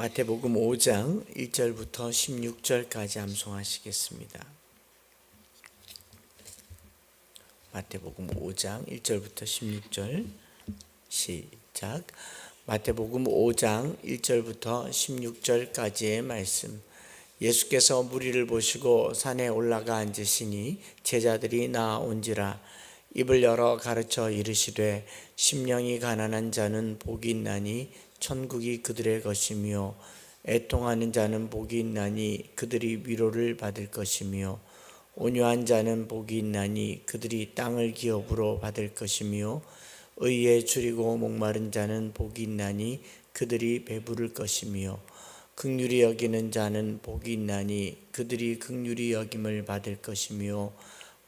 마태복음 5장 1절부터 16절까지 암송하시겠습니다. 마태복음 5장 1절부터 16절 시작. 마태복음 5장 1절부터 16절까지의 말씀. 예수께서 무리를 보시고 산에 올라가 앉으시니 제자들이 나온지라 입을 열어 가르쳐 이르시되 심령이 가난한 자는 복이 있나니 천국이 그들의 것이며 애통하는 자는 복이 있나니 그들이 위로를 받을 것이며 온유한 자는 복이 있나니 그들이 땅을 기업으로 받을 것이며 의에 줄이고 목마른 자는 복이 있나니 그들이 배부를 것이며 극률이 여기는 자는 복이 있나니 그들이 극률이 여김을 받을 것이며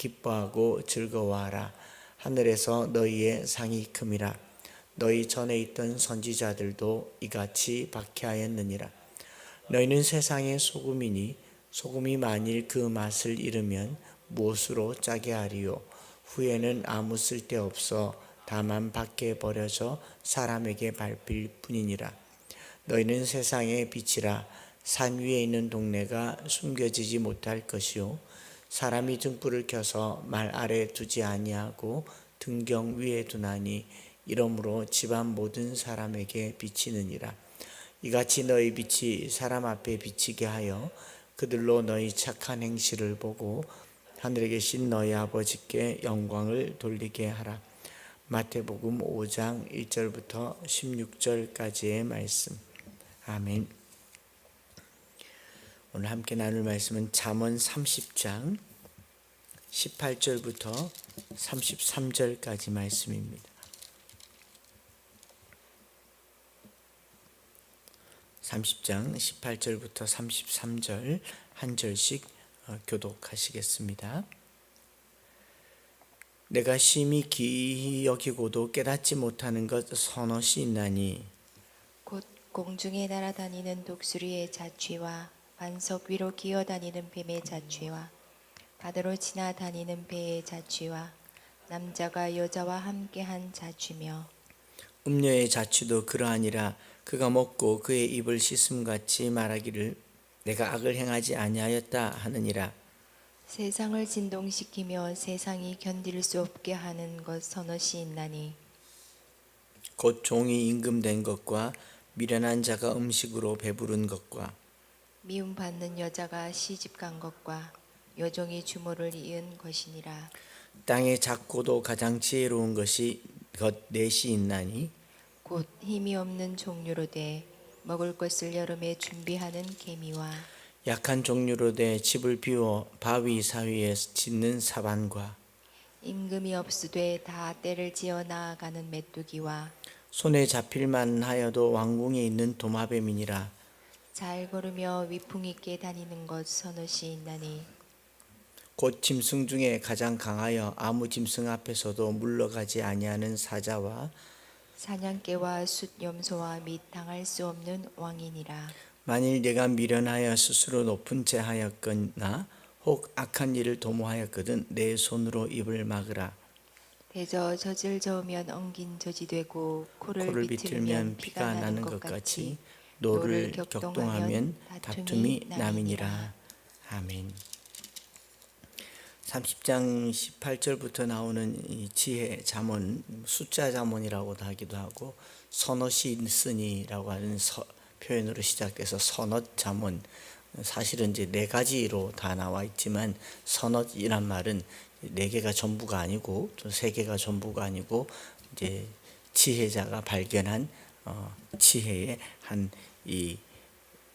기뻐하고 즐거워하라. 하늘에서 너희의 상이 큼이라. 너희 전에 있던 선지자들도 이같이 박해하였느니라. 너희는 세상의 소금이니 소금이 만일 그 맛을 잃으면 무엇으로 짜게 하리요? 후에는 아무 쓸데 없어 다만 밖에 버려져 사람에게 밟힐 뿐이니라. 너희는 세상의 빛이라. 산 위에 있는 동네가 숨겨지지 못할 것이요 사람이 등불을 켜서 말 아래 두지 아니하고 등경 위에 두나니 이러므로 집안 모든 사람에게 비치느니라. 이같이 너희 빛이 사람 앞에 비치게 하여 그들로 너희 착한 행실을 보고 하늘에 계신 너희 아버지께 영광을 돌리게 하라. 마태복음 5장 1절부터 16절까지의 말씀. 아멘 오늘 함께 나눌 말씀은 잠언 30장 18절부터 33절까지 말씀입니다. 30장 18절부터 33절 한 절씩 어, 교독하시겠습니다. 내가 심히 기이 여기고도 깨닫지 못하는 것 서너시 있나니 곧 공중에 날아다니는 독수리의 자취와 반석 위로 기어다니는 뱀의 자취와 바다로 지나다니는 배의 자취와 남자가 여자와 함께한 자취며 음녀의 자취도 그러하니라 그가 먹고 그의 입을 씻음 같이 말하기를 내가 악을 행하지 아니하였다 하느니라. 세상을 진동시키며 세상이 견딜 수 없게 하는 것 서너시 있나니 곧 종이 임금된 것과 미련한 자가 음식으로 배부른 것과 미움받는 여자가 시집 간 것과 여종이 주모를 이은 것이니라. 땅의 작고도 가장 지혜로운 것이 것 넷이 있나니? 곧 힘이 없는 종류로 돼 먹을 것을 여름에 준비하는 개미와 약한 종류로 돼 집을 비워 바위 사위에 짓는 사반과 임금이 없으되 다 때를 지어 나아가는 메뚜기와 손에 잡힐만 하여도 왕궁에 있는 도마뱀이니라 잘 걸으며 위풍 있게 다니는 것 서너시 있나니. 곧 짐승 중에 가장 강하여 아무 짐승 앞에서도 물러가지 아니하는 사자와 사냥개와 숫염소와 및 당할 수 없는 왕이니라. 만일 내가 미련하여 스스로 높은 채 하였거나 혹 악한 일을 도모하였거든 내 손으로 입을 막으라. 대저 젖을 저으면 엉긴 젖이 되고 코를, 코를 비틀면 피가 나는 것 같이 노를 격동하면 다툼이 남이니라. 아멘. 30장 18절부터 나오는 이 지혜 잠언 숫자 잠언이라고도 하기도 하고 선엇이 있으니라고 하는 서, 표현으로 시작해서 선엇 잠언. 사실은 이제 네 가지로 다 나와 있지만 선엇이란 말은 네 개가 전부가 아니고 또 세 개가 전부가 아니고 이제 지혜자가 발견한 어, 지혜의 한 이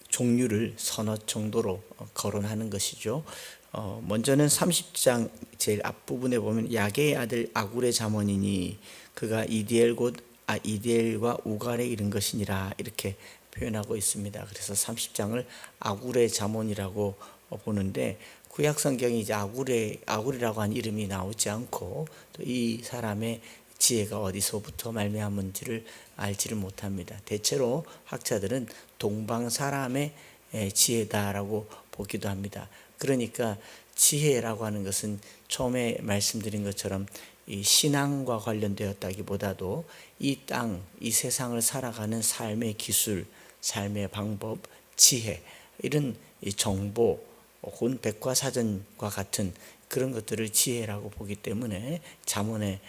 종류를 선엇 정도로 어, 거론하는 것이죠. 어, 먼저는 30장 제일 앞부분에 보면 야게의 아들 아굴의 자문이니 그가 이디엘 곧 아, 이디엘과 우갈에 이른 것이니라 이렇게 표현하고 있습니다. 그래서 30장을 아굴의 자문이라고 어, 보는데 구약 성경이 이제 아굴의 아굴이라고 한 이름이 나오지 않고 또 이 사람의 지혜가 어디서부터 말미암은지를 알지를 못합니다. 대체로 학자들은 동방 사람의 에, 지혜다라고 보기도 합니다. 그러니까 지혜라고 하는 것은 처음에 말씀드린 것처럼 이 신앙과 관련되었다기보다도 이 땅, 이 세상을 살아가는 삶의 기술, 삶의 방법, 지혜 이런 이 정보 혹은 백과사전과 같은 그런 것들을 지혜라고 보기 때문에 자문의 에,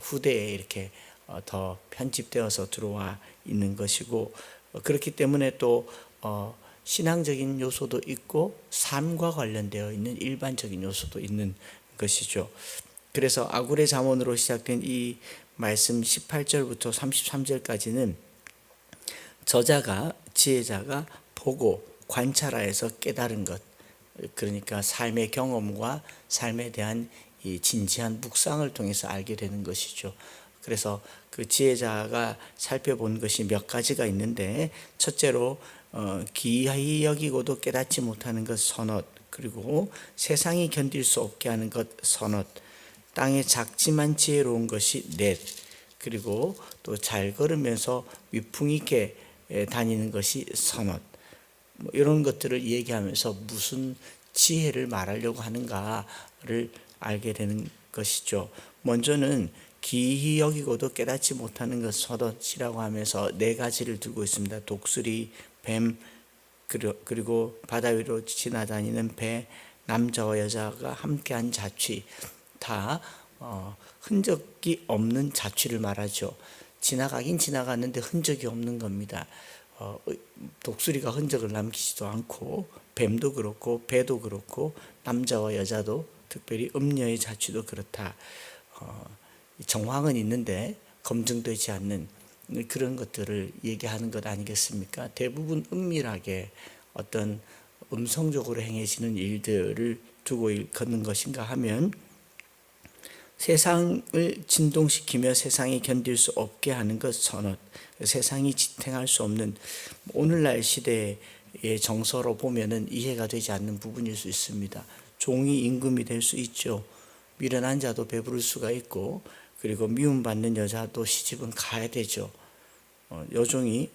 후대에 이렇게 어, 더 편집되어서 들어와 있는 것이고 어, 그렇기 때문에 또 어, 신앙적인 요소도 있고 삶과 관련되어 있는 일반적인 요소도 있는 것이죠. 그래서 아굴의 자문으로 시작된 이 말씀 18절부터 33절까지는 저자가 지혜자가 보고 관찰하여서 깨달은 것 그러니까 삶의 경험과 삶에 대한 이 진지한 묵상을 통해서 알게 되는 것이죠. 그래서 그 지혜자가 살펴본 것이 몇 가지가 있는데 첫째로 어, 기이하이 여기고도 깨닫지 못하는 것 선엇 그리고 세상이 견딜 수 없게 하는 것 선엇 땅에 작지만 지혜로운 것이 넷 그리고 또 잘 걸으면서 위풍 있게 에, 다니는 것이 선엇 뭐 이런 것들을 얘기하면서 무슨 지혜를 말하려고 하는가를 알게 되는 것이죠. 먼저는 기이 여기고도 깨닫지 못하는 것 서덧이라고 하면서 네 가지를 들고 있습니다. 독수리, 뱀, 그리고- 바다 위로 지나다니는 배, 남자와 여자가 함께한 자취 다 어, 흔적이 없는 자취를 말하죠. 지나가긴 지나갔는데 흔적이 없는 겁니다. 어, 독수리가 흔적을 남기지도 않고 뱀도 그렇고 배도 그렇고 남자와 여자도 특별히 음녀의 자취도 그렇다. 어, 정황은 있는데 검증되지 않는 그런 것들을 얘기하는 것 아니겠습니까? 대부분 은밀하게 어떤 음성적으로 행해지는 일들을 두고 일- 걷는 것인가 하면 세상을 진동시키며 세상이 견딜 수 없게 하는 것 선언. 세상이 지탱할 수 없는 오늘날 시대의 정서로 보면은 이해가 되지 않는 부분일 수 있습니다. 종이 임금이 될 수 있죠. 미련한 자도 배부를 수가 있고 그리고 미움받는 여자도 시집은 가야 되죠. 어, 여종이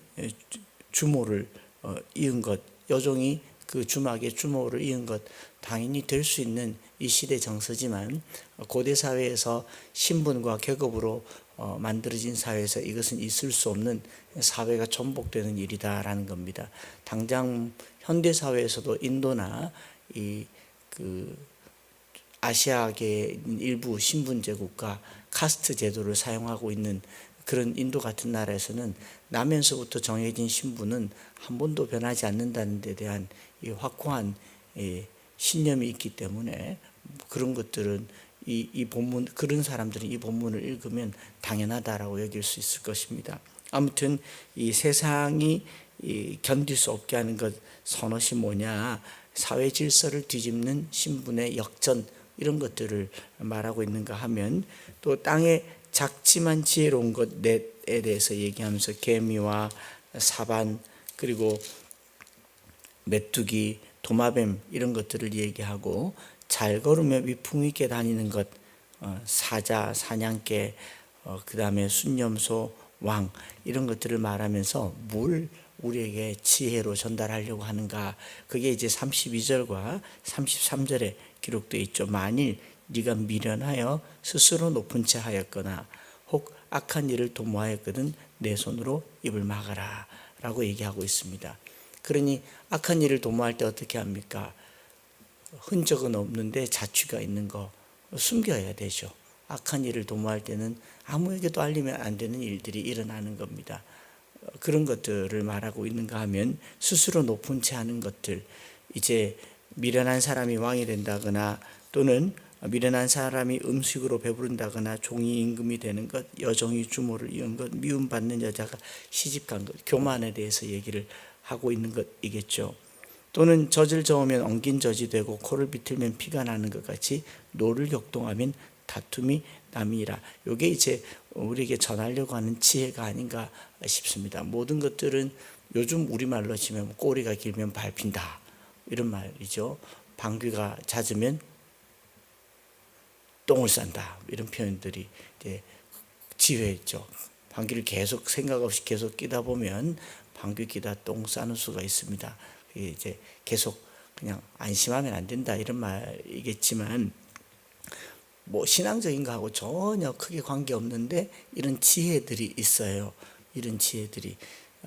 주- 주모를 어, 이은 것, 여종이 그 주막에 주모를 이은 것 당연히 될 수 있는 이 시대 정서지만 어, 고대 사회에서 신분과 계급으로 어, 만들어진 사회에서 이것은 있을 수 없는 사회가 전복되는 일이다라는 겁니다. 당장 현대 사회에서도 인도나 이 그 아시아계 일부 신분 제국과 카스트 제도를 사용하고 있는 그런 인도 같은 나라에서는 나면서부터 정해진 신분은 한 번도 변하지 않는다는 데 대한 이 확고한 이 신념이 있기 때문에 그런 것들은 이, 이 본문 그런 사람들이 이 본문을 읽으면 당연하다라고 여길 수 있을 것입니다. 아무튼 이 세상이 이 견딜 수 없게 하는 것 선엇이 뭐냐 사회 질서를 뒤집는 신분의 역전 이런 것들을 말하고 있는가 하면 또 땅에 작지만 지혜로운 것 넷에 대해서 얘기하면서 개미와 사반 그리고 메뚜기, 도마뱀 이런 것들을 얘기하고 잘 걸으며 위풍 있게 다니는 것 어, 사자, 사냥개, 어, 그 다음에 순념소, 왕 이런 것들을 말하면서 뭘 우리에게 지혜로 전달하려고 하는가 그게 이제 32절과 33절에 기록되어 있죠. 만일 네가 미련하여 스스로 높은 채 하였거나 혹 악한 일을 도모하였거든 내 손으로 입을 막아라 라고 얘기하고 있습니다. 그러니 악한 일을 도모할 때 어떻게 합니까? 흔적은 없는데 자취가 있는 거 숨겨야 되죠. 악한 일을 도모할 때는 아무에게도 알리면 안 되는 일들이 일어나는 겁니다. 어, 그런 것들을 말하고 있는가 하면 스스로 높은 채 하는 것들 이제 미련한 사람이 왕이 된다거나 또는 미련한 사람이 음식으로 배부른다거나 종이 임금이 되는 것, 여종이 주모를 이은 것, 미움받는 여자가 시집간 것, 교만에 대해서 얘기를 하고 있는 것이겠죠. 또는 젖을 저으면 엉긴 젖이 되고 코를 비틀면 피가 나는 것 같이 노를 격동하면 다툼이 남이라. 이게 이제 우리에게 전하려고 하는 지혜가 아닌가 싶습니다. 모든 것들은 요즘 우리말로 치면 꼬리가 길면 밟힌다 이런 말이죠. 방귀가 잦으면 똥을 싼다 이런 표현들이 이제 지혜죠. 방귀를 계속 생각 없이 계속 끼다 보면 방귀 끼다 똥 싸는 수가 있습니다. 이제 계속 그냥 안심하면 안 된다 이런 말이겠지만 뭐 신앙적인 거하고 전혀 크게 관계 없는데 이런 지혜들이 있어요. 이런 지혜들이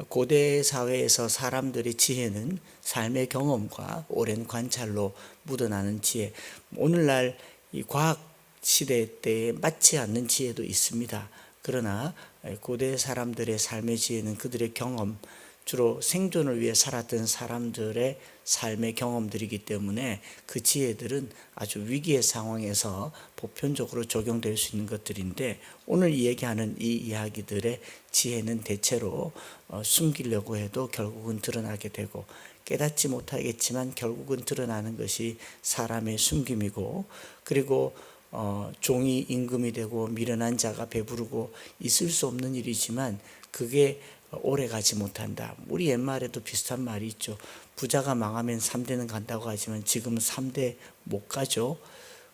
고대 사회에서 사람들의 지혜는 삶의 경험과 오랜 관찰로 묻어나는 지혜. 오늘날 이 과학 시대 때에 맞지 않는 지혜도 있습니다. 그러나 고대 사람들의 삶의 지혜는 그들의 경험, 주로 생존을 위해 살았던 사람들의 삶의 경험들이기 때문에 그 지혜들은 아주 위기의 상황에서 보편적으로 적용될 수 있는 것들인데 오늘 얘기하는 이 이야기들의 지혜는 대체로 어, 숨기려고 해도 결국은 드러나게 되고 깨닫지 못하겠지만 결국은 드러나는 것이 사람의 숨김이고 그리고 어, 종이 임금이 되고 미련한 자가 배부르고 있을 수 없는 일이지만 그게 오래 가지 못한다. 우리 옛말에도 비슷한 말이 있죠. 부자가 망하면 3대는 간다고 하지만 지금은 3대 못 가죠.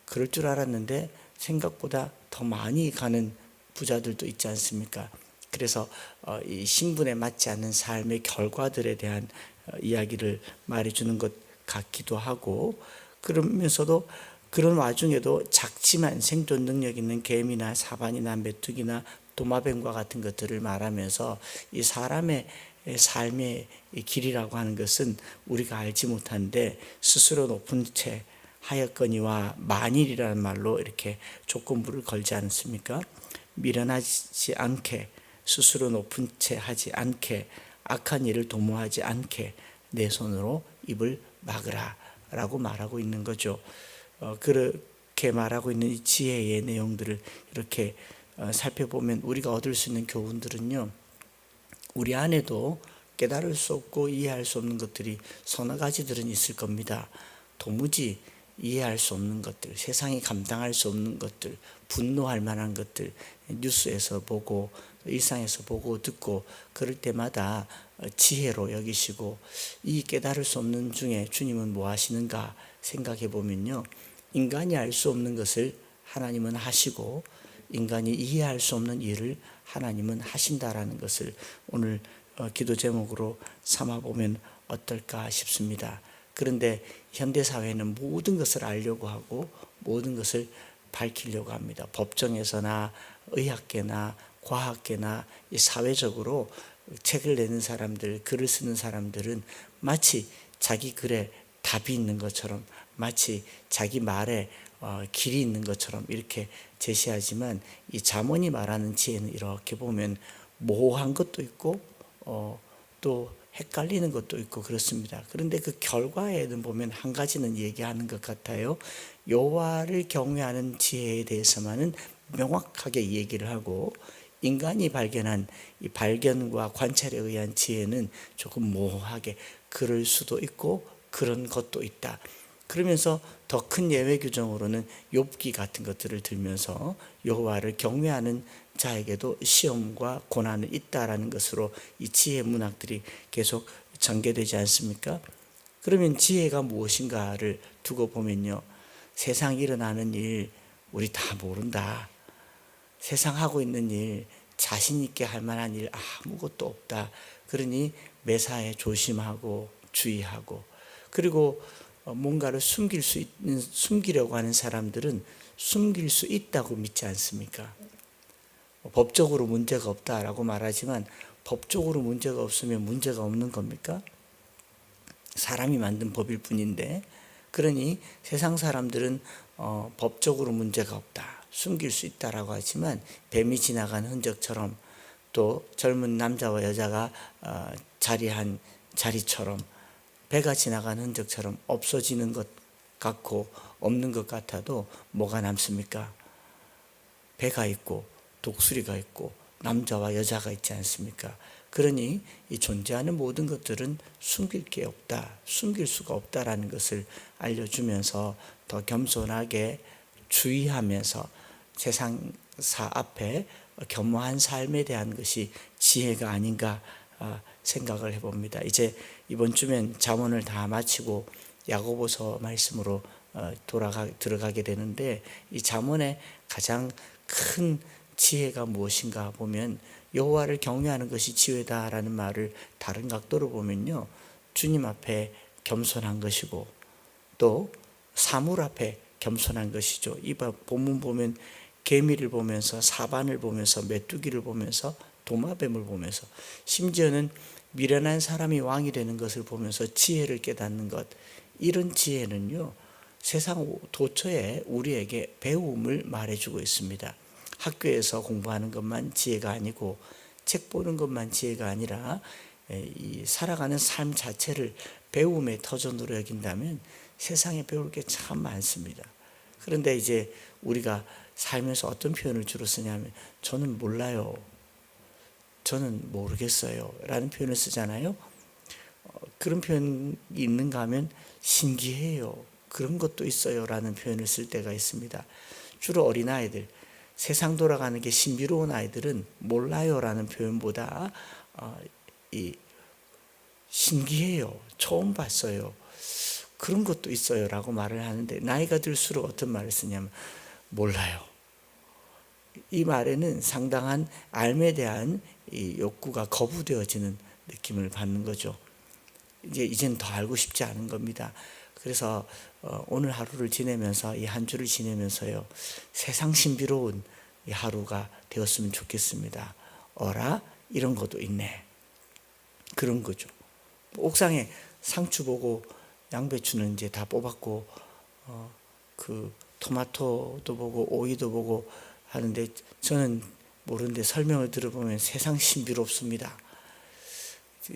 그럴 줄 알았는데 생각보다 더 많이 가는 부자들도 있지 않습니까? 그래서 어, 이 신분에 맞지 않는 삶의 결과들에 대한 어, 이야기를 말해주는 것 같기도 하고 그러면서도 그런 와중에도 작지만 생존 능력 있는 개미나 사반이나 메뚜기나 도마뱀과 같은 것들을 말하면서 이 사람의 삶의 길이라고 하는 것은 우리가 알지 못한데 스스로 높은 채 하였거니와 만일이라는 말로 이렇게 조건부를 걸지 않습니까? 미련하지 않게 스스로 높은 채 하지 않게 악한 일을 도모하지 않게 내 손으로 입을 막으라 라고 말하고 있는 거죠. 어, 그렇게 말하고 있는 이 지혜의 내용들을 이렇게 어, 살펴보면 우리가 얻을 수 있는 교훈들은요. 우리 안에도 깨달을 수 없고 이해할 수 없는 것들이 서너 가지들은 있을 겁니다. 도무지 이해할 수 없는 것들, 세상이 감당할 수 없는 것들, 분노할 만한 것들, 뉴스에서 보고 일상에서 보고 듣고 그럴 때마다 지혜로 여기시고 이 깨달을 수 없는 중에 주님은 뭐 하시는가 생각해 보면요. 인간이 알 수 없는 것을 하나님은 하시고 인간이 이해할 수 없는 일을 하나님은 하신다라는 것을 오늘 어, 기도 제목으로 삼아 보면 어떨까 싶습니다. 그런데 현대 사회는 모든 것을 알려고 하고 모든 것을 밝히려고 합니다. 법정에서나 의학계나 과학계나 사회적으로 책을 내는 사람들, 글을 쓰는 사람들은 마치 자기 글에 답이 있는 것처럼 마치 자기 말에 어, 길이 있는 것처럼 이렇게 제시하지만 이 잠언이 말하는 지혜는 이렇게 보면 모호한 것도 있고 어, 또 헷갈리는 것도 있고 그렇습니다. 그런데 그 결과에는 보면 한 가지는 얘기하는 것 같아요. 여호와를 경외하는 지혜에 대해서만은 명확하게 얘기를 하고 인간이 발견한 이 발견과 관찰에 의한 지혜는 조금 모호하게 그럴 수도 있고 그런 것도 있다. 그러면서 더 큰 예외 규정으로는 욥기 같은 것들을 들면서 여호와를 경외하는 자에게도 시험과 고난은 있다라는 것으로 이 지혜 문학들이 계속 전개되지 않습니까? 그러면 지혜가 무엇인가를 두고 보면요. 세상 일어나는 일 우리 다 모른다. 세상 하고 있는 일 자신 있게 할 만한 일 아무것도 없다. 그러니 매사에 조심하고 주의하고 그리고 어, 뭔가를 숨길 수 있는 숨기려고 하는 사람들은 숨길 수 있다고 믿지 않습니까? 뭐 법적으로 문제가 없다라고 말하지만 법적으로 문제가 없으면 문제가 없는 겁니까? 사람이 만든 법일 뿐인데 그러니 세상 사람들은 어, 법적으로 문제가 없다 숨길 수 있다라고 하지만 뱀이 지나간 흔적처럼 또 젊은 남자와 여자가 어, 자리한 자리처럼 배가 지나간 흔적처럼 없어지는 것 같고 없는 것 같아도 뭐가 남습니까? 배가 있고 독수리가 있고 남자와 여자가 있지 않습니까? 그러니 이 존재하는 모든 것들은 숨길 게 없다, 숨길 수가 없다라는 것을 알려주면서 더 겸손하게 주의하면서 세상사 앞에 겸허한 삶에 대한 것이 지혜가 아닌가 아, 생각을 해봅니다. 이제 이번 주면 잠언을 다 마치고 야고보서 말씀으로 어, 돌아가 들어가게 되는데 이 잠언의 가장 큰 지혜가 무엇인가 보면 여호와를 경외하는 것이 지혜다라는 말을 다른 각도로 보면요 주님 앞에 겸손한 것이고 또 사물 앞에 겸손한 것이죠. 이 바- 본문 보면 개미를 보면서 사반을 보면서 메뚜기를 보면서 도마뱀을 보면서 심지어는 미련한 사람이 왕이 되는 것을 보면서 지혜를 깨닫는 것 이런 지혜는요 세상 도처에 우리에게 배움을 말해주고 있습니다. 학교에서 공부하는 것만 지혜가 아니고 책 보는 것만 지혜가 아니라 에, 이 살아가는 삶 자체를 배움의 터전으로 여긴다면 세상에 배울 게 참 많습니다. 그런데 이제 우리가 살면서 어떤 표현을 주로 쓰냐면 저는 몰라요. 저는 모르겠어요. 라는 표현을 쓰잖아요. 어, 그런 표현이 있는가 하면 신기해요. 그런 것도 있어요. 라는 표현을 쓸 때가 있습니다. 주로 어린아이들, 세상 돌아가는 게 신비로운 아이들은 몰라요. 라는 표현보다 어, 이 신기해요. 처음 봤어요. 그런 것도 있어요. 라고 말을 하는데 나이가 들수록 어떤 말을 쓰냐면 몰라요. 이 말에는 상당한 알에 대한 이 욕구가 거부되어지는 느낌을 받는 거죠. 이제 이젠 더 알고 싶지 않은 겁니다. 그래서 어, 오늘 하루를 지내면서 이 한 주를 지내면서요 세상 신비로운 이 하루가 되었으면 좋겠습니다. 어라 이런 것도 있네. 그런 거죠. 옥상에 상추 보고 양배추는 이제 다 뽑았고 어, 그 토마토도 보고 오이도 보고 하는데 저는 모르는데 설명을 들어보면 세상 신비롭습니다.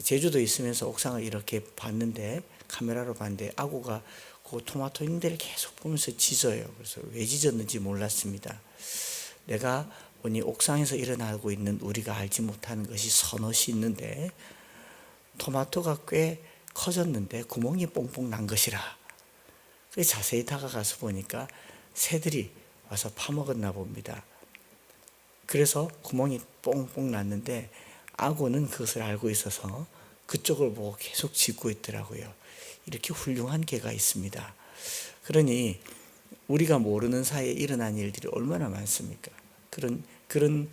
제주도 있으면서 옥상을 이렇게 봤는데 카메라로 봤는데 아구가 그 토마토 있는 데를 계속 보면서 짖어요. 그래서 왜 짖었는지 몰랐습니다. 내가 보니 옥상에서 일어나고 있는 우리가 알지 못하는 것이 서너시 있는데 토마토가 꽤 커졌는데 구멍이 뽕뽕 난 것이라. 자세히 다가가서 보니까 새들이 와서 파먹었나 봅니다. 그래서 구멍이 뽕뽕 났는데 아고는 그것을 알고 있어서 그쪽을 보고 계속 짖고 있더라고요. 이렇게 훌륭한 개가 있습니다. 그러니 우리가 모르는 사이에 일어난 일들이 얼마나 많습니까? 그런 그런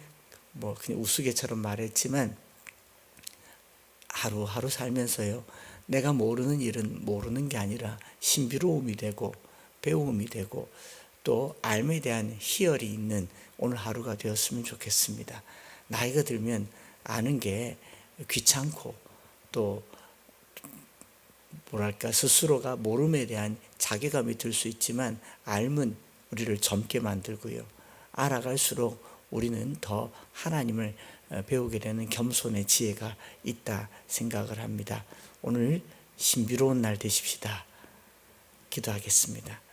뭐 그냥 우스개처럼 말했지만 하루하루 살면서요. 내가 모르는 일은 모르는 게 아니라 신비로움이 되고 배움이 되고 또 알에 대한 희열이 있는 오늘 하루가 되었으면 좋겠습니다. 나이가 들면 아는 게 귀찮고 또 뭐랄까 스스로가 모름에 대한 자괴감이 들 수 있지만 알면 우리를 젊게 만들고요. 알아갈수록 우리는 더 하나님을 어, 배우게 되는 겸손의 지혜가 있다 생각을 합니다. 오늘 신비로운 날 되십시다. 기도하겠습니다.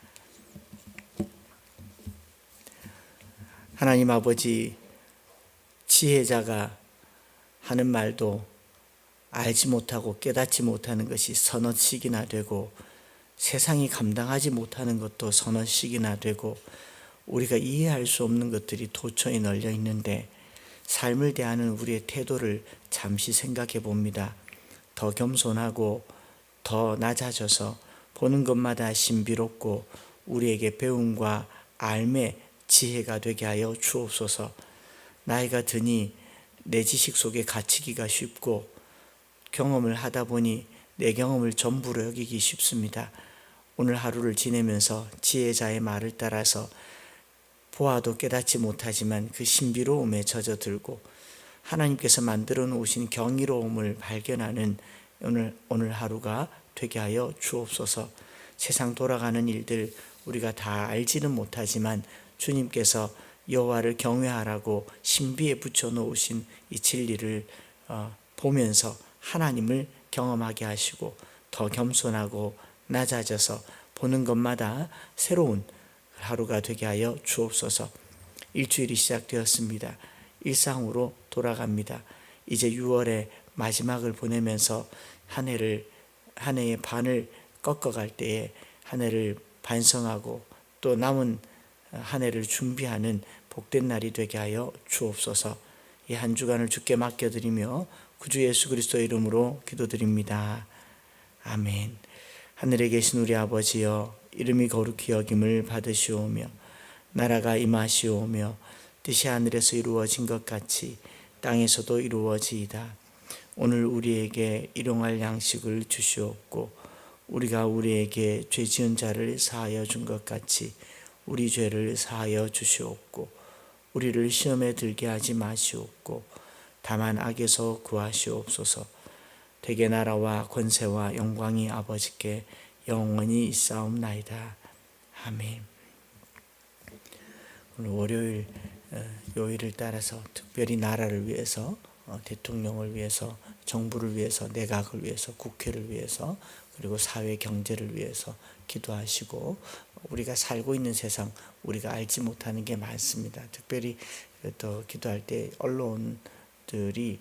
하나님 아버지 지혜자가 하는 말도 알지 못하고 깨닫지 못하는 것이 서너씩이나 되고 세상이 감당하지 못하는 것도 서너씩이나 되고 우리가 이해할 수 없는 것들이 도처에 널려 있는데 삶을 대하는 우리의 태도를 잠시 생각해 봅니다. 더 겸손하고 더 낮아져서 보는 것마다 신비롭고 우리에게 배움과 알매 지혜가 되게 하여 주옵소서. 나이가 드니 내 지식 속에 갇히기가 쉽고 경험을 하다 보니 내 경험을 전부로 여기기 쉽습니다. 오늘 하루를 지내면서 지혜자의 말을 따라서 보아도 깨닫지 못하지만 그 신비로움에 젖어들고 하나님께서 만들어 놓으신 경이로움을 발견하는 오늘 오늘 하루가 되게 하여 주옵소서. 세상 돌아가는 일들 우리가 다 알지는 못하지만 주님께서 여호와를 경외하라고 신비에 붙여 놓으신 이 진리를 어, 보면서 하나님을 경험하게 하시고 더 겸손하고 낮아져서 보는 것마다 새로운 하루가 되게 하여 주옵소서. 일주일이 시작되었습니다. 일상으로 돌아갑니다. 이제 6월의 마지막을 보내면서 한 해를 한 해의 반을 꺾어갈 때에 한 해를 반성하고 또 남은 한 해를 준비하는 복된 날이 되게 하여 주옵소서. 이 한 주간을 주께 맡겨드리며 구주 예수 그리스도의 이름으로 기도드립니다. 아멘. 하늘에 계신 우리 아버지여 이름이 거룩히 여김을 받으시오며 나라가 임하시오며 뜻이 하늘에서 이루어진 것 같이 땅에서도 이루어지이다. 오늘 우리에게 일용할 양식을 주시옵고 우리가 우리에게 죄 지은 자를 사하여 준 것 같이 우리 죄를 사하여 주시옵고 우리를 시험에 들게 하지 마시옵고 다만 악에서 구하시옵소서 대개 나라와 권세와 영광이 아버지께 영원히 있사옵나이다. 아멘. 오늘 월요일 어, 요일을 따라서 특별히 나라를 위해서 어, 대통령을 위해서 정부를 위해서 내각을 위해서 국회를 위해서 그리고 사회 경제를 위해서 기도하시고 우리가 살고 있는 세상 우리가 알지 못하는 게 많습니다. 특별히 또 기도할 때 언론들이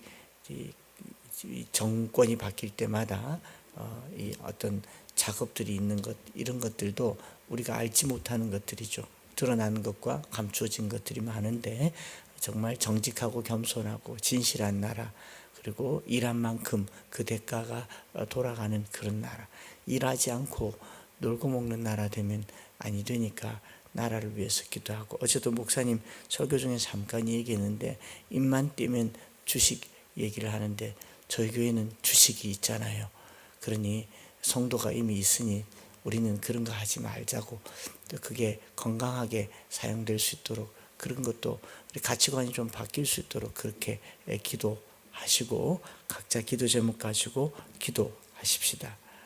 정권이 바뀔 때마다 어, 이 어떤 작업들이 있는 것 이런 것들도 우리가 알지 못하는 것들이죠. 드러나는 것과 감추어진 것들이 많은데 정말 정직하고 겸손하고 진실한 나라 그리고 일한 만큼 그 대가가 어, 돌아가는 그런 나라 일하지 않고 놀고 먹는 나라 되면 아니 되니까 나라를 위해서 기도하고 어제도 목사님 설교 중에 잠깐 얘기했는데 입만 띄면 주식 얘기를 하는데 저희 교회는 주식이 있잖아요. 그러니 성도가 이미 있으니 우리는 그런 거 하지 말자고 또 그게 건강하게 사용될 수 있도록 그런 것도 우리 가치관이 좀 바뀔 수 있도록 그렇게 기도하시고 각자 기도 제목 가지고 기도하십시다.